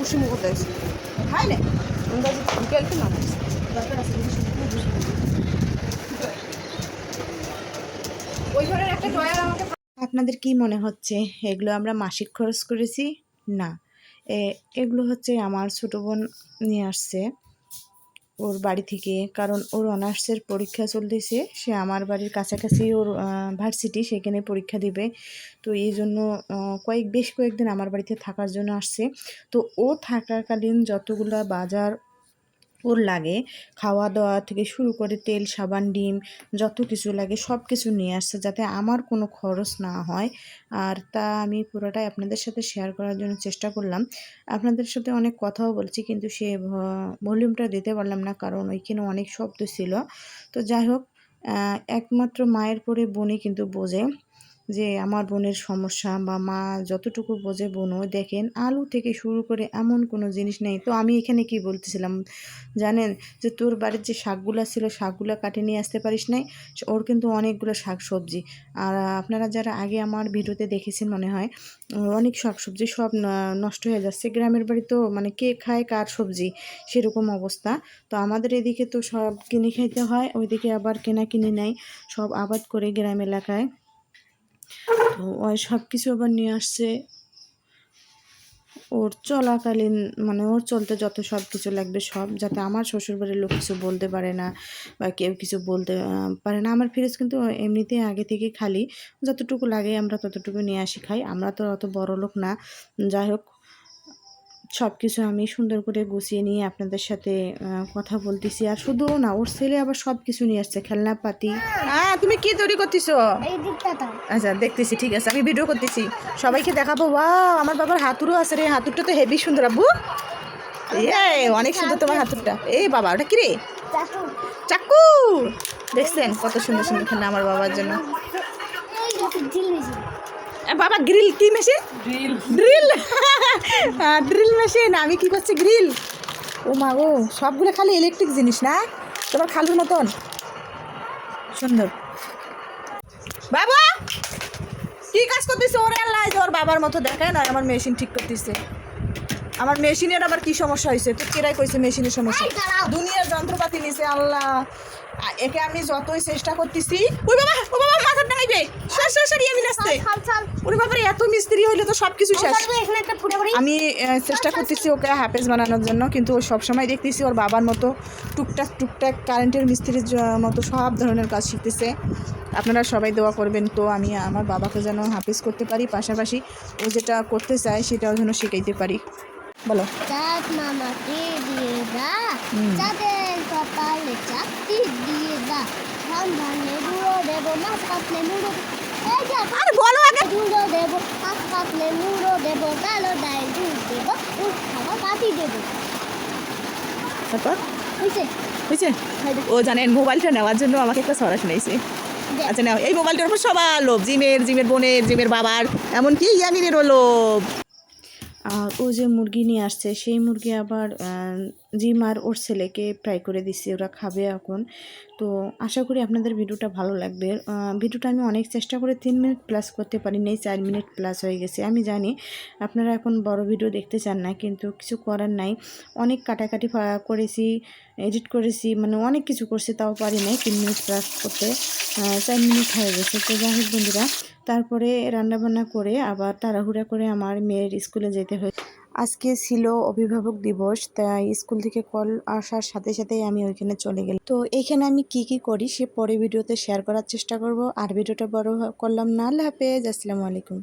কুসুম করতে আসি খাই না? তো মানুষ ওই ঘরের একটা ডয়ার আমাকে আপনাদের কি মনে হচ্ছে এগুলো আমরা মাসিক খরচ করেছি? না। এগুলো হচ্ছে আমার ছোটো বোন নিয়ে আসছে। ওর বাড়ি থেকে। কারণ ওর অনার্সের পরীক্ষা চলতেছে, সে আমার বাড়ির কাছাকাছি ওর ভার্সিটি সেখানে পরীক্ষা দিবে। তো এই জন্য কয়েক, বেশ কয়েকদিন আমার বাড়িতে থাকার জন্য আসছে। তো ও থাকাকালীন যতগুলা বাজার ওর লাগে। খাওয়া দাওয়া থেকে শুরু করে তেল, সাবান, ডিম, যত কিছু লাগে সব কিছু নিয়ে আসছে যাতে আমার কোনো খরচ না হয়। আর তা আমি পুরোটাই আপনাদের সাথে শেয়ার করার জন্য চেষ্টা করলাম। আপনাদের সাথে অনেক কথাও বলছি কিন্তু সে ভলিউমটা দিতে পারলাম না কারণ ওইখানে অনেক শব্দ ছিল। তো যাই হোক একমাত্র মায়ের পরে বোনই কিন্তু বোঝে। যে আমার বোনের সমস্যা বা মা যতটুকু বোঝে বোনও দেখেন, আলু থেকে শুরু করে এমন কোনো জিনিস নেই। তো আমি এখানে কি বলতেছিলাম? জানেন যে তোর বাড়ির যে শাকগুলো ছিল, শাকগুলো কাটে নিয়ে আসতে পারিস নাই? ওর কিন্তু অনেকগুলো শাক সবজি আর আপনারা যারা আগে আমার ভিডিওতে দেখেছেন মনে হয়, অনেক শাক সবজি সব নষ্ট হয়ে যাচ্ছে। গ্রামের বাড়ি তো মানে কে খায় কার সবজি? সেরকম অবস্থা। তো আমাদের এদিকে তো সব কিনে খাইতে হয়, ওইদিকে আবার কেনা কিনে নেয় সব আবাদ করে গ্রাম এলাকায়। তো ওই সব কিছু আবার নিয়ে আসছে। ওর চলাকালীন মানে ওর চলতে যত সব কিছু লাগবে সব, যাতে আমার শ্বশুরবাড়ির লোক কিছু বলতে পারে না বা কেউ কিছু বলতে পারে না। আমার ফিরেজ কিন্তু এমনিতেই আগে থেকে খালি। যতটুকু লাগে আমরা ততটুকু নিয়ে আসি, খাই। আমরা তো অত বড় লোক না। যাই হোক সব কিছু আমি সুন্দর করে গুছিয়ে নিয়ে আপনাদের সাথে কথা বলতেছি। আর শুধু না ওর ছেলে আবার সব কিছু নিয়ে আসছে খেলনাপাতি। হ্যাঁ তুমি কি তৈরি করতেছো? আচ্ছা দেখতেছি ঠিক আছে আমি ভিডিও করতেছি। সবাইকে দেখাবো। ওয়াও আমার বাবার হাতুরও আছে রে হাতুরটা তো হেভি সুন্দর আব্বু। এই অনেক সুন্দর তোমার হাতুরটা এই বাবা ওটা কি রে? চাকু। চাকু! দেখছেন কত সুন্দর সুন্দর খেলনা আমার বাবার জন্য। বাবা গ্রিল কি মেশিন ড্রিল ড্রিল মেশিন আমি কি করছি গ্রিল ও মা ও সবগুলো খালি ইলেকট্রিক জিনিস না? তোমার খালুর মতন। সুন্দর। বাবা কি কাজ করতেছে? ওর আল্লাহ ওর বাবার মতো দেখায় না আমার মেশিন ঠিক করতেছে। আমার মেশিনের আবার কি সমস্যা হয়েছে? তো কেরাই কইছে মেশিনের সমস্যা? দুনিয়ার যন্ত্রপাতি নিছে আল্লাহ। একে আমি যতই চেষ্টা করতেছি ওই বাবা ও বাবা মাথা টাঙাইবে সর সর সর আমি নাচতে ওরে বাবারে এত মিস্ত্রি হইলে তো সব কিছু শেষ। আমি চেষ্টা করতেছি ওকে হাফেজ বানানোর জন্য কিন্তু ও সবসময় দেখতেছি ওর বাবার মতো টুকটাক টুকটাক কারেন্টের মিস্ত্রির মতো সব ধরনের কাজ শিখতেছে। আপনারা সবাই দোয়া করবেন তো আমি আমার বাবাকে যেন হাফেজ করতে পারি। পাশাপাশি ও যেটা করতে চায় সেটাও যেন শিখাইতে পারি। বলো। চাঁদ মামাকে দিয়ে দা। চাঁদের কপালে চাকতি দিয়ে দা। ধান ধানে গুঁড়ো দেবো মাছ কাটলে মুড়ো। এই যে আরে বলো আগে। গুঁড়ো দেবো মাছ কাটলে মুড়ো দেবো কালো ডাই দুধ দেবো উঠ খাব পাতি দেবো। তারপর? বুঝছে বুঝছে ও জানেন মোবাইলটা নেওয়ার জন্য আমাকে একটা সরা শুনেছে আচ্ছা নাও এই মোবাইলটার উপর সবার লোভ জিমের জিমের বোনের জিমের বাবার এমনকি ইয়ামিনেরও লোভ। ও যে মুরগি নিয়ে আসছে, সেই মুরগি আবার জিম আর ওর ছেলেকে ফ্রাই করে দিচ্ছি, ওরা খাবে এখন। তো আশা করি আপনাদের ভিডিওটা ভালো লাগবে। ভিডিওটা আমি অনেক চেষ্টা করে তিন মিনিট প্লাস করতে পারি নেই চার মিনিট প্লাস হয়ে গেছে। আমি জানি আপনারা এখন বড় ভিডিও দেখতে চান না, কিন্তু কিছু করার নাই। অনেক কাটাকাটি করেছি এডিট করেছি মানে অনেক কিছু করছি, তাও পারি নাই তিন মিনিট প্লাস করতে। চার মিনিট হয়ে গেছে। তো যাই হোক বন্ধুরা তারপরে রান্নাবান্না করে আবার তাড়াহুড়া করে আমার মেয়ের স্কুলে যেতে হয় আজকে ছিল অভিভাবক দিবস, তাই স্কুল থেকে কল আসার সাথে সাথেই আমি ওইখানে চলে গেলাম। তো এখানে আমি কি কি করি সে পরে ভিডিওতে শেয়ার করার চেষ্টা করব। আর ভিডিওটা বড় করলাম না। আল্লাহ হাফেজ। আসসালামু আলাইকুম।